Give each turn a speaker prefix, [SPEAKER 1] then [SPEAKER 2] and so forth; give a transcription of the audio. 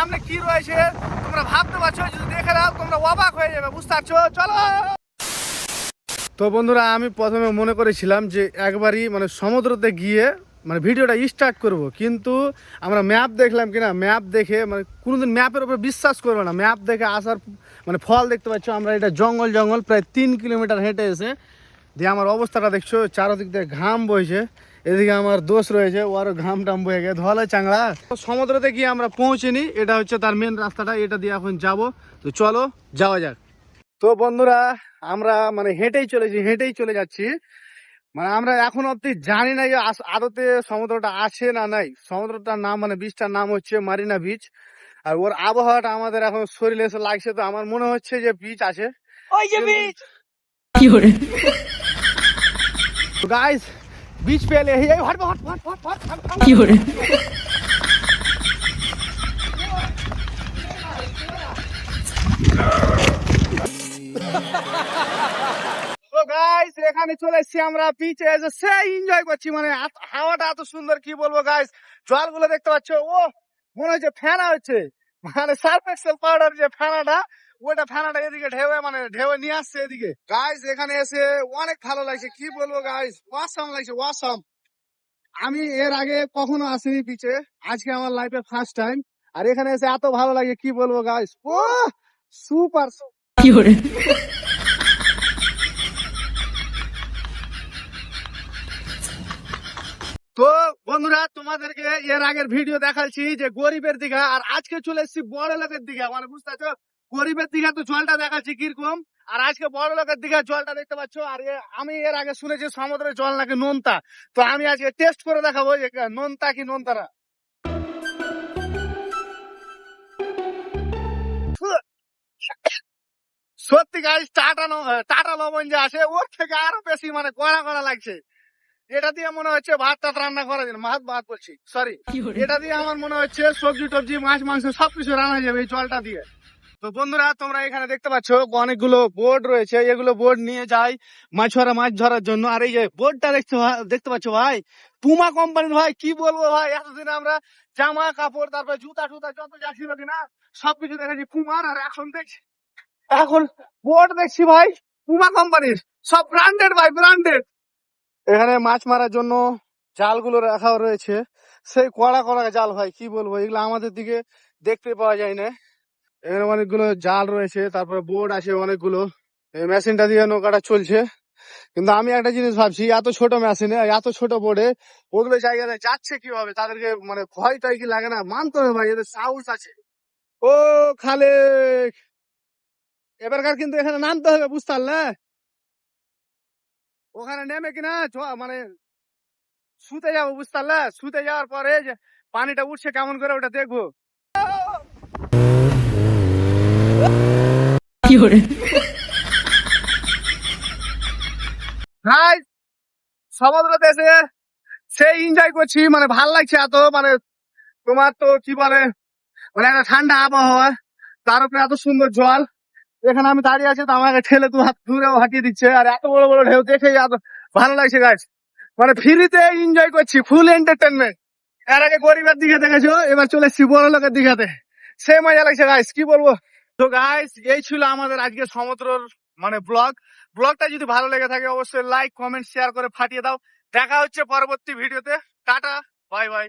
[SPEAKER 1] সামনে কি রয়েছে, তোমরা ভাবতে পারছ, যদি দেখে নাও, তোমরা অবাক হয়ে যাবে, বুঝতে পারছ? চলো! তো বন্ধুরা, আমি প্রথমে মনে করেছিলাম যে একবারই মানে সমুদ্রতে গিয়ে মানে ভিডিওটা স্টার্ট করব। কিন্তু আমরা ম্যাপ দেখলাম কিনা ম্যাপ দেখে মানে কোনোদিন ম্যাপের উপর বিশ্বাস করবে না। ম্যাপ দেখে আসার মানে ফল দেখতে পাচ্ছ আমরা, এটা জঙ্গল জঙ্গল, প্রায় তিন কিলোমিটার হেঁটে এসে, দিয়ে আমার অবস্থাটা দেখছ, চারোদিক দিয়ে ঘাম বইছে। এদিকে আমার দোষ রয়েছে ওর ঘাম টাম বয়ে গেছে। ধলে চাংড়া। তো সমুদ্রতে গিয়ে আমরা পৌঁছিনি এটা হচ্ছে তার মেন রাস্তাটা এটা দিয়ে এখন যাব। তো চলো যাওয়া যাক। তো বন্ধুরা আমরা মানে হেঁটেই চলেছি হেঁটেই চলে যাচ্ছি। মানে আমরা এখন অব্দি জানি না যে আদতে সমুদ্রটা আছে না নাই। সমুদ্রটার নাম মানে বিচটার নাম হচ্ছে মারিনা বিচ আর ওর আবহাওয়াটা আমাদের এখন শরীরে এসে লাগছে তো আমার মনে হচ্ছে যে বিচ আছে।
[SPEAKER 2] ওই যে বীজ
[SPEAKER 1] গাইস বিচ এই, hot hot hot hot hot hot, hot.
[SPEAKER 2] কি
[SPEAKER 1] তো গাইস এখানে চলে এসেছি আমরা বিচে এসে সেই এনজয় করছি মানে হাওয়াটা এত সুন্দর কি বলব গাইস জলগুলো দেখতে পাচ্ছ ও মনে হচ্ছে ফেনা হচ্ছে। মানে সার্ফ এক্সেল পাউডার যে ফেনাটা ওটা ফেনাটা এদিকে ঢেউয়ে মানে ঢেউয়ে নিয়ে আসছে এদিকে। গাইস এখানে এসে অনেক ভালো লাগছে। কি বলব গাইস ওয়াসাম লাগছে ওয়াসাম আমি এর আগে কখনো আসিনি বিচে আজকে আমার লাইফে ফার্স্ট টাইম আর এখানে এসে এত ভালো লাগে কি বলব গাইস ও সুপার
[SPEAKER 2] কি করে?
[SPEAKER 1] তো বন্ধুরা তোমাদেরকে এর আগের ভিডিও দেখাচ্ছি যে গরিবের দিঘা আর আজকে চলে এসেছি বড় লোকের দিঘা। মানে বুঝতে গরিবের দিঘা তো জলটা দেখাচ্ছি কীরকম। আর আজকে বড় লোকের দিঘা জলটা দেখতে পাচ্ছ? আর আমি এর আগে শুনেছি সমুদ্রের জল নাকি নোনতা। তো আমি আজকে টেস্ট করে দেখাবো যে নোনতা কি নোনতারা। সত্যি গাছ টাটা টাটা লবণ যে আছে ওর থেকে আরও বেশি মানে কড়া কড়া লাগছে। এটা দিয়ে মনে হচ্ছে ভাত টাত রান্না করা যাবে ভাত ভাত বলছি সরি এটা দিয়ে আমার মনে হচ্ছে সবজি টবজি মাছ মাংস সবকিছু রান্না যাবে এই জলটা দিয়ে। তো বন্ধুরা, তোমরা এখানে দেখতে পাচ্ছ অনেকগুলো বোর্ড রয়েছে। এগুলো বোর্ড নিয়ে যায় মাছ ধরা, মাছ ধরার জন্য। আর এই যে বোর্ডটা ভাই- দেখতে পাচ্ছ ভাই? পুমা কোম্পানির ভাই, কি বলব ভাই? এতদিন আমরা জামা, কাপড়, তারপর জুতা, টুতা, যত যা ছিল কিনা, সবকিছু দেখেছি পুমার আর এখন দেখছি, এখন বোর্ড দেখছি ভাই পুমা কোম্পানির সব ব্র্যান্ডেড ভাই ব্র্যান্ডেড এখানে মাছ মারার জন্য জালগুলো রাখা রয়েছে। সেই কড়া কড়া জাল ভাই, কি বলব? এগুলো আমাদের দিকে দেখতে পাওয়া যায় না। এখানে অনেকগুলো জাল রয়েছে, তারপরে বোর্ড আছে অনেকগুলো। এই মেশিনটা দিয়ে নৌকাটা চলছে। কিন্তু আমি একটা জিনিস ভাবছি, এত ছোট মেশিনে, এত ছোট বোর্ডে ওগুলো জায়গাতে যাচ্ছে কীভাবে? তাদেরকে মানে ভয় টয় কি লাগে না? মানতে হবে ভাই, এদের সাহস আছে। ও খালে এবারকার কিন্তু এখানে নামতে হবে, বুঝতে পারলে? ওখানে নেমে কিনা মানে শুতে যাব, বুঝতে পারলে? শুতে যাওয়ার পরে যে পানিটা উঠছে, কেমন করে ওটা দেখব
[SPEAKER 2] কি করে
[SPEAKER 1] ভাই সমুদ্র দেশে সেই এনজয় করছি মানে ভালো লাগছে এত মানে তোমার তো কি বলে মানে একটা ঠান্ডা আবহাওয়া, তার উপরে এত সুন্দর জল। এখানে আমি দাঁড়িয়ে আছি, তো আমাকে ঠেলে হাত দূরে হাঁটিয়ে দিচ্ছে, আর এত বড় বড় ঢেউ দেখে এত ভালো লাগছে গাছ মানে ফ্রিতে এনজয় করছি ফুল এন্টারটেনমেন্ট এর আগে গরিবের দিকে দেখেছ, এবার চলে এসছি বড় লোকের দিঘাতে সে মজা লাগছে গাইস কি বলব? তো গাইস এই ছিল আমাদের আজকে সমুদ্রর মানে ব্লগ ব্লগটা যদি ভালো লেগে থাকে অবশ্যই লাইক কমেন্ট শেয়ার করে ফাটিয়ে দাও। দেখা হচ্ছে পরবর্তী ভিডিওতে টাটা বাই বাই